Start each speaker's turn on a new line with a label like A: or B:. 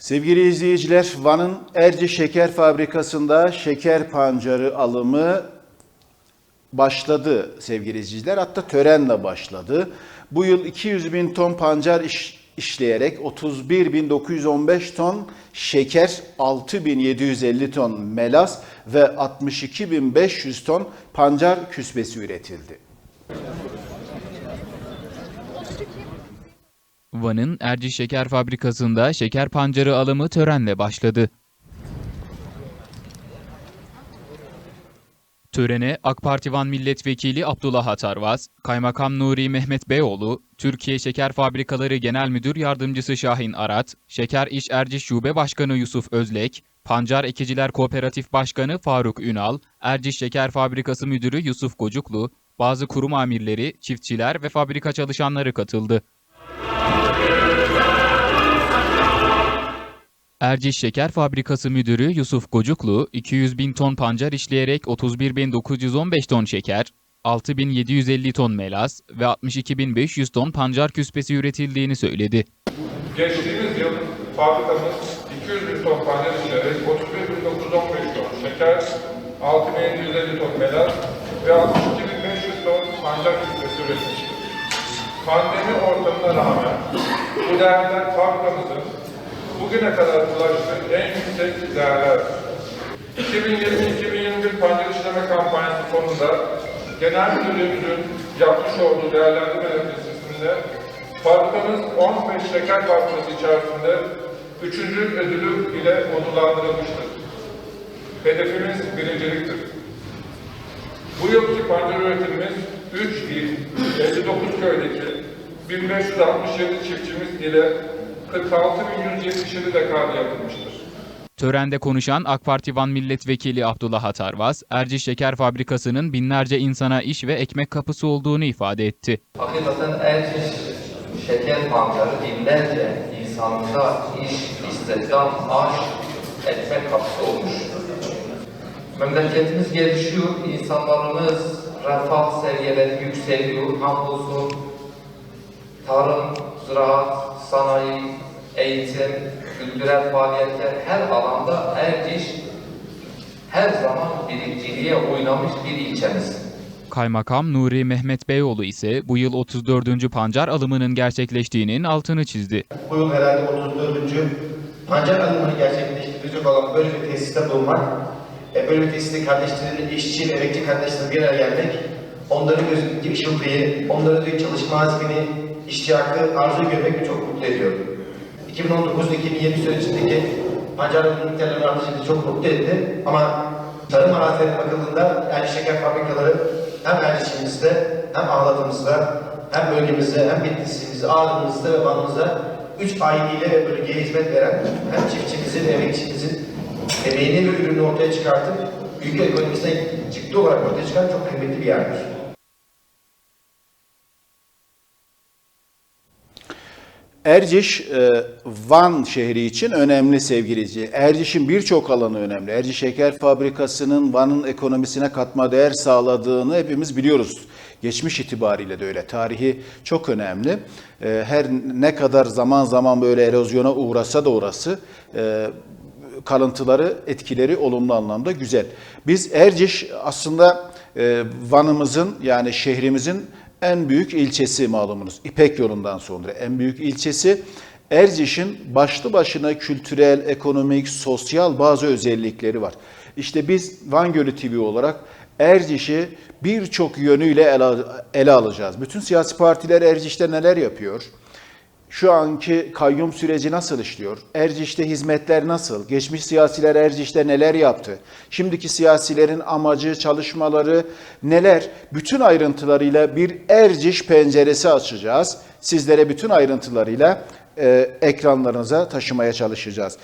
A: Sevgili izleyiciler, Van'ın Erci Şeker Fabrikası'nda şeker pancarı alımı başladı sevgili izleyiciler. Hatta törenle başladı. Bu yıl 200 bin ton pancar iş, işleyerek 31.915 ton şeker, 6.750 ton melas ve 62.500 ton pancar küspesi üretildi.
B: Van'ın Erciş Şeker Fabrikası'nda şeker pancarı alımı törenle başladı. Törene AK Parti Van Milletvekili Abdullah Atarvaz, Kaymakam Nuri Mehmet Beyoğlu, Türkiye Şeker Fabrikaları Genel Müdür Yardımcısı Şahin Arat, Şeker İş Erciş Şube Başkanı Yusuf Özlek, Pancar Ekiciler Kooperatif Başkanı Faruk Ünal, Erciş Şeker Fabrikası Müdürü Yusuf Gocuklu, bazı kurum amirleri, çiftçiler ve fabrika çalışanları katıldı. Erciş Şeker Fabrikası Müdürü Yusuf Gocuklu, 200 bin ton pancar işleyerek 31.915 ton şeker, 6.750 ton melas ve 62.500 ton pancar küspesi üretildiğini söyledi.
C: Geçtiğimiz yıl fabrikamız 200 bin ton pancar işleyerek 31.915 ton şeker, 6.750 ton melas ve 62.500 ton pancar kütlesi üretmiştir. Pandemi ortamına rağmen bu değerler fabrikamızın bugüne kadar ulaştığı en yüksek değerler. 2020-2021 pancar işleme kampanyası sonunda Genel Müdürlüğümüzün yapmış olduğu değerlendirme neticesinde fabrikamız 15 şeker fabrikası içerisinde 3. ödülü ile onurlandırılmıştır. Hedefimiz birinciliktir. Bu yılki pancar üretimimiz 3 il, 59 köydeki 1567 çiftçimiz ile 46.177 dekar yapılmıştır.
B: Törende konuşan AK Parti Van Milletvekili Abdullah Atarvaz, Erciş Şeker Fabrikası'nın binlerce insana iş ve ekmek kapısı olduğunu ifade etti.
D: Hakikaten Erciş şeker pancarı binlerce insanlığa iş, istihdam, aş, ekmek kapısı olmuş. Memleketimiz gelişiyor, insanlarımız refah seviyeleri yükseliyor. Hamdolsun tarım, ziraat, sanayi, eğitim, kültürel faaliyetler her alanda Erciş her zaman birinciliğe oynamış bir ilçemiz.
B: Kaymakam Nuri Mehmet Beyoğlu ise bu yıl 34. pancar alımının gerçekleştiğinin altını çizdi.
E: Bu yıl herhalde 34. pancar alımını gerçekleştirecek olan böyle bir tesiste bulunmak, e, böyle bir tesiste kardeşlerin, işçi, emekçi kardeşlerin bir araya gelmek, onların gözündeki ışıltıyı, onların çalışma azmini, iştiyakı, arzuyu görmek çok mutlu ediyor. 2019-2020 sürecindeki pancar alımı miktarlarının artışı bizi çok mutlu etti ama tarım arazilerine bakıldığında yani şeker fabrikaları hem Erciş'imizde hem Ağlat'ımızda hem bölgemizde hem Bitlis'imizde, Ağrı'mızda ve Van'ımızda üç aileyle ve bölgeye hizmet veren hem çiftçimizin, emekçimizin emeğini ve ürünü ortaya çıkartıp ülke ekonomisine çıktı olarak ortaya çıkan çok kıymetli bir yerdir.
A: Erciş, e, Van şehri için önemli sevgili izleyiciler. Erciş'in birçok alanı önemli. Erciş Şeker Fabrikası'nın Van'ın ekonomisine katma değer sağladığını hepimiz biliyoruz. Geçmiş itibariyle de öyle. Tarihi çok önemli. E, Her ne kadar zaman zaman böyle erozyona uğrasa da orası e, kalıntıları, etkileri olumlu anlamda güzel. Biz Erciş aslında Van'ımızın yani şehrimizin en büyük ilçesi malumunuz. İpek yolundan sonra en büyük ilçesi. Erciş'in başlı başına kültürel, ekonomik, sosyal bazı özellikleri var. İşte biz Van Gölü TV olarak Erciş'i birçok yönüyle ele, alacağız. Bütün siyasi partiler Erciş'te neler yapıyor? Şu anki kayyum süreci nasıl işliyor? Erciş'te hizmetler nasıl? Geçmiş siyasiler Erciş'te neler yaptı? Şimdiki siyasilerin amacı, çalışmaları neler? Bütün ayrıntılarıyla bir Erciş penceresi açacağız. Sizlere bütün ayrıntılarıyla e, ekranlarınıza taşımaya çalışacağız.